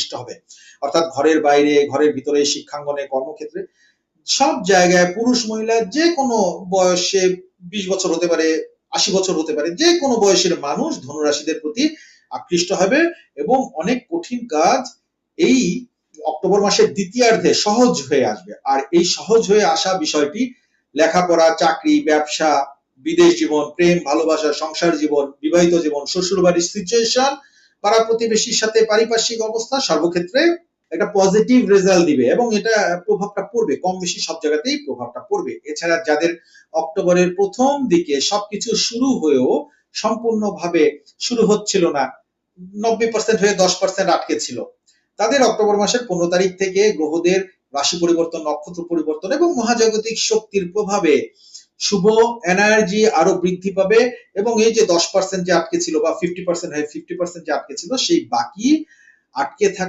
আকৃষ্ট হবে। অর্থাৎ ঘরের বাইরে, ঘরের ভিতরে, শিক্ষাঙ্গনে, কর্মক্ষেত্রে সব জায়গায় পুরুষ মহিলা যে কোনো বয়সে বিশ বছর হতে পারে, আশি বছর হতে পারে, যে কোনো বয়সের মানুষ ধনুরাশিদের প্রতি আকৃষ্ট হবে এবং অনেক কঠিন কাজ এই অক্টোবর মাসের দ্বিতীয়ার্ধে সহজ হয়ে আসবে। আর এই সহজ হয়ে আসা বিষয়টি লেখাপড়া, চাকরি, ব্যবসা, বিদেশ জীবন, প্রেম, ভালোবাসা, সংসার জীবন, বিবাহিত জীবন, শ্বশুরবাড়ির সিচুয়েশন পাড়া প্রতিবেশীর সাথে পারিপার্শ্বিক অবস্থা সর্বক্ষেত্রে একটা পজিটিভ রেজাল্ট দিবে এবং এটা প্রভাবটা পড়বে, কম বেশি সব জায়গাতেই প্রভাবটা পড়বে। এছাড়া যাদের অক্টোবরের প্রথম দিকে সবকিছু শুরু হয়েও সম্পূর্ণভাবে শুরু হচ্ছিল না, নব্বই পার্সেন্ট হয়ে দশ পার্সেন্ট আটকে ছিল, তাদের অক্টোবর মাসের পনেরো তারিখ থেকে গ্রহদের রাশি পরিবর্তন, নক্ষত্র পরিবর্তন এবং মহাজাগতিক শক্তির প্রভাবে শুভ এনার্জি আরও বৃদ্ধি পাবে এবং এই যে দশ পার্সেন্ট যে আটকে ছিল বা ফিফটি পার্সেন্ট হয়ে ফিফটি পার্সেন্ট যে আটকে ছিল, সেই বাকি আটকে থাকা